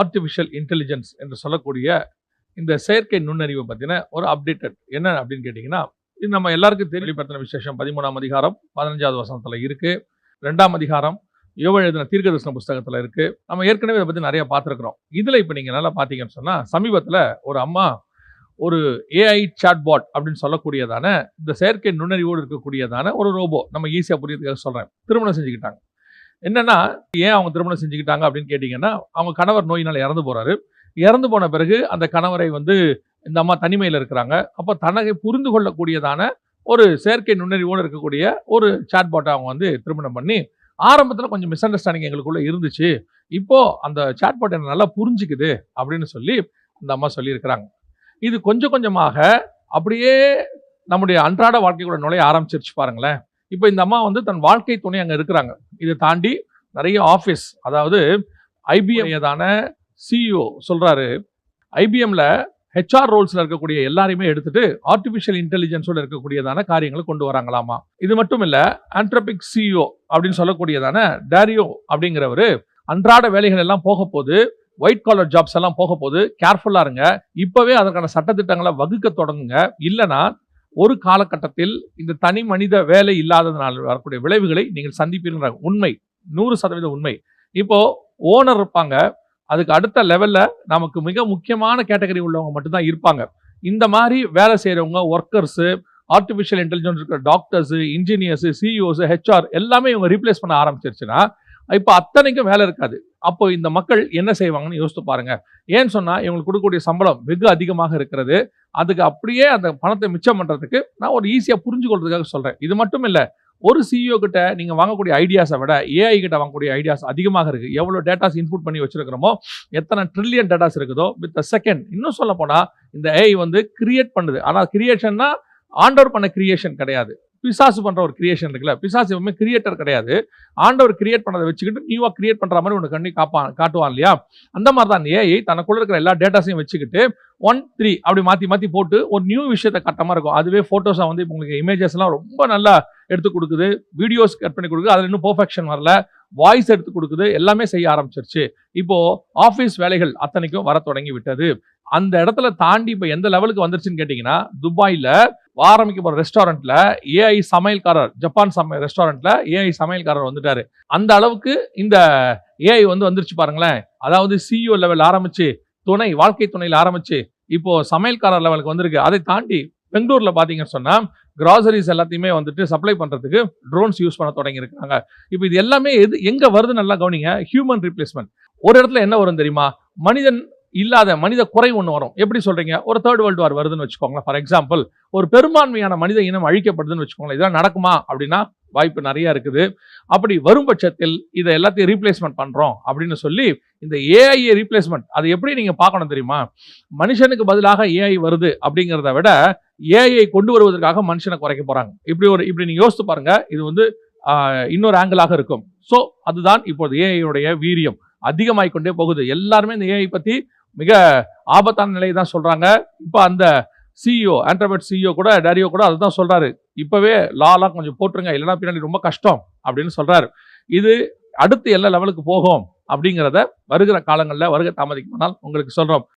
Artificial intelligence என்று சொல்லக்கூடிய இந்த செயற்கை நுண்ணறிவை பற்றின ஒரு அப்டேட்டட் என்ன அப்படின்னு கேட்டிங்கன்னா இது நம்ம எல்லாருக்கும் தெளிவுபடுத்தின விசேஷம் பதிமூணாம் அதிகாரம் பதினஞ்சாவது வசனத்தில் இருக்குது ரெண்டாம் அதிகாரம் யோவ எழுதின தீர்க்கதர்சன புஸ்தகத்தில் இருக்குது நம்ம ஏற்கனவே இதை பற்றி நிறையா பார்த்துருக்குறோம். இதில் இப்போ நீங்கள் நல்லா பார்த்தீங்கன்னு சொன்னால் சமீபத்தில் ஒரு அம்மா ஒரு ஏஐ சாட்பாட் அப்படின்னு சொல்லக்கூடியதான இந்த செயற்கை நுண்ணறிவோடு இருக்கக்கூடியதான ஒரு ரோபோ நம்ம ஈஸியாக புரியறதுக்காக சொல்கிறேன் திருமணம் செஞ்சுக்கிட்டாங்க. என்னன்னா ஏன் அவங்க திருமணம் செஞ்சுக்கிட்டாங்க அப்படின்னு கேட்டிங்கன்னா அவங்க கணவர் நோயினால் இறந்து போகிறாரு இறந்து போன பிறகு அந்த கணவரை வந்து இந்த அம்மா தனிமையில் இருக்கிறாங்க. அப்போ தனக்கு புரிந்து கொள்ளக்கூடியதான ஒரு செயற்கை நுண்ணறிவோடு இருக்கக்கூடிய ஒரு சாட்பாட்டை அவங்க வந்து திருமணம் பண்ணி ஆரம்பத்தில் கொஞ்சம் மிஸ் அண்டர்ஸ்டாண்டிங் எங்களுக்குள்ளே இருந்துச்சு. இப்போது அந்த சாட்பாட் என்ன நல்லா புரிஞ்சுக்குது அப்படின்னு சொல்லி அந்த அம்மா சொல்லியிருக்கிறாங்க. இது கொஞ்சம் கொஞ்சமாக அப்படியே நம்முடைய அன்றாட வாழ்க்கைக்குள்ள நுழைய ஆரம்பிச்சிருச்சு பாருங்களேன். இப்போ இந்த அம்மா வந்து தன் வாழ்க்கை துணை அங்கே இருக்கிறாங்க. இதை தாண்டி நிறைய ஆஃபீஸ் அதாவது ஐபிஎம்தான சிஇஓ சொல்கிறாரு ஐபிஎம்ல ஹெச்ஆர் ரோல்ஸில் இருக்கக்கூடிய எல்லாரையுமே எடுத்துட்டு ஆர்டிஃபிஷியல் இன்டெலிஜென்ஸோட இருக்கக்கூடியதான காரியங்களை கொண்டு வராங்களாமா. இது மட்டும் இல்லை ஆண்ட்ரபிக் சிஇஓ அப்படின்னு சொல்லக்கூடியதான டேரியோ அப்படிங்கிறவர் அன்றாட வேலைகள் எல்லாம் போக போது ஒயிட் காலர் ஜாப்ஸ் எல்லாம் போக போது கேர்ஃபுல்லாக இருங்க. இப்போவே அதற்கான சட்டத்திட்டங்களை வகுக்க தொடங்குங்க. இல்லைன்னா ஒரு காலகட்டத்தில் இந்த தனி மனித வேலை இல்லாததுனால் வரக்கூடிய விளைவுகளை நீங்கள் சந்திப்பீர்கள் உண்மை நூறு சதவீத உண்மை. இப்போ ஓனர் இருப்பாங்க. அதுக்கு அடுத்த லெவலில் நமக்கு மிக முக்கியமான கேட்டகரி உள்ளவங்க மட்டும்தான் இருப்பாங்க. இந்த மாதிரி வேலை செய்கிறவங்க ஒர்க்கர்ஸு ஆர்டிஃபிஷியல் இன்டெலிஜென்ஸ் இருக்கிற டாக்டர்ஸு இன்ஜினியர்ஸு சிஇஓஸு ஹெச்ஆர் எல்லாமே இவங்க ரீப்ளேஸ் பண்ண ஆரம்பிச்சிருச்சுன்னா இப்போ அத்தனைக்கும் வேலை இருக்காது. அப்போ இந்த மக்கள் என்ன செய்வாங்கன்னு யோசித்து பாருங்க. ஏன்னு சொன்னால் இவங்களுக்கு கொடுக்கக்கூடிய சம்பளம் வெகு அதிகமாக இருக்கிறது. அதுக்கு அப்படியே அந்த பணத்தை மிச்சம் பண்ணுறதுக்கு நான் ஒரு ஈஸியாக புரிஞ்சு கொள்றதுக்காக இது மட்டும் இல்லை ஒரு சிஇஓ கிட்ட நீங்க வாங்கக்கூடிய ஐடியாஸை விட ஏஐ கிட்ட வாங்கக்கூடிய ஐடியாஸ் அதிகமாக இருக்கு. எவ்வளவு டேட்டாஸ் இன்புட் பண்ணி வச்சிருக்கிறோமோ எத்தனை ட்ரில்லியன் டேட்டாஸ் இருக்குதோ வித் செகண்ட் இன்னும் சொல்ல போனா இந்த ஏஐ வந்து கிரியேட் பண்ணுது. ஆனால் கிரியேஷன்னா ஆண்டவர் பண்ண கிரியேஷன் கிடையாது. பிசாசு பண்ணுற ஒரு கிரியேஷன் இருக்குல்ல. பிசாசு எப்பவுமே கிரியேட்டர் கிடையாது. ஆண்டவர் கிரியேட் பண்ணதை வச்சுக்கிட்டு நியூவாக கிரியேட் பண்ணுற மாதிரி உனக்கு கண்ணி காப்பான் காட்டுவான் இல்லையா? அந்த மாதிரி தான் ஏஐ தனக்குள்ள இருக்கிற எல்லா டேட்டாஸையும் வச்சுக்கிட்டு ஒன் த்ரீ அப்படி மாற்றி மாற்றி போட்டு ஒரு நியூ விஷயத்தை கட்டமாக இருக்கும். அதுவே ஃபோட்டோஸாக வந்து இப்போ உங்களுக்கு இமேஜஸ்லாம் ரொம்ப நல்லா எடுத்து கொடுக்குது. வீடியோஸ் கட் பண்ணி கொடுக்குது. அதில் இன்னும் பர்ஃபெக்ஷன் வரல. வாய்ஸ் எடுத்து கொடுக்குது. எல்லாமே செய்ய ஆரம்பிச்சிருச்சு. இப்போது ஆஃபீஸ் வேலைகள் அத்தனைக்கும் வர தொடங்கி விட்டது. அந்த இடத்துல தாண்டி இப்போ எந்த லெவலுக்கு வந்துருச்சுன்னு கேட்டிங்கன்னா துபாயில் ஆரம்பிக்க போகிற ரெஸ்டாரண்ட்டில் ஏஐ சமையல்காரர் ஜப்பான் சமையல் ரெஸ்டாரண்ட்டில் ஏஐ சமையல்காரர் வந்துட்டார். அந்த அளவுக்கு இந்த ஏஐ வந்து வந்துருச்சு பாருங்களேன். அதாவது சிஇஓ லெவல் ஆரம்பித்து துணை வாழ்க்கை துணையில் ஆரம்பித்து இப்போது சமையல்காரர் லெவலுக்கு வந்திருக்கு. அதை தாண்டி பெங்களூரில் பார்த்தீங்கன்னு சொன்னால் கிராசரிஸ் எல்லாத்தையுமே வந்துட்டு சப்ளை பண்ணுறதுக்கு ட்ரோன்ஸ் யூஸ் பண்ண தொடங்கியிருக்காங்க இப்போ இது எல்லாமே எது எங்கே வருது நல்லா கவனிங்க ஹியூமன் ரீப்ளேஸ்மெண்ட் ஒரு இடத்துல என்ன வரும் தெரியுமா? மனிதன் இல்லாத மனித குறை ஒன்று வரும். எப்படி சொல்கிறீங்க ஒரு தேர்ட் வேர்ல்டு வார் வருதுன்னு வச்சுக்கோங்களேன். ஃபார் எக்ஸாம்பிள் ஒரு பெரும்பான்மையான மனித இனம் அழிக்கப்படுதுன்னு வச்சுக்கோங்களேன். இதெல்லாம் நடக்குமா அப்படின்னா வாய்ப்பு நிறைய இருக்குது. அப்படி வரும் பட்சத்தில் இதை எல்லாத்தையும் ரீப்ளேஸ்மெண்ட் பண்ணுறோம் அப்படின்னு சொல்லி இந்த ஏஐ ரீப்ளேஸ்மெண்ட் அது எப்படி நீங்கள் பார்க்கணும் தெரியுமா? மனுஷனுக்கு பதிலாக ஏஐ வருது அப்படிங்கிறத விட ஏஐ கொண்டு வருவதற்காக மனுஷனை குறைக்க போகிறாங்க இப்படி ஒரு இப்படி நீங்கள் யோசித்து பாருங்கள் இது வந்து இன்னொரு ஆங்கிளாக இருக்கும். ஸோ அதுதான் இப்போது ஏஐயுடைய வீரியம். அதிகமாகிக்கொண்டே போகுது. எல்லாருமே இந்த ஏஐ பற்றி மிக ஆபத்தான நிலையை தான் சொல்கிறாங்க இப்போ அந்த சிஇஓ ஆண்ட்ரபெட் சிஇஓ கூட டேரியோ கூட அதுதான் சொல்கிறாரு இப்போவே லாலாம் கொஞ்சம் போட்டுருங்க இல்லைன்னா பின்னாடி ரொம்ப கஷ்டம் அப்படின்னு சொல்கிறாரு இது அடுத்து எல்லா லெவலுக்கு போகும் அப்படிங்கிறத வருகிற காலங்களில் வருகை தாமதிக்குமானால் உங்களுக்கு சொல்கிறோம்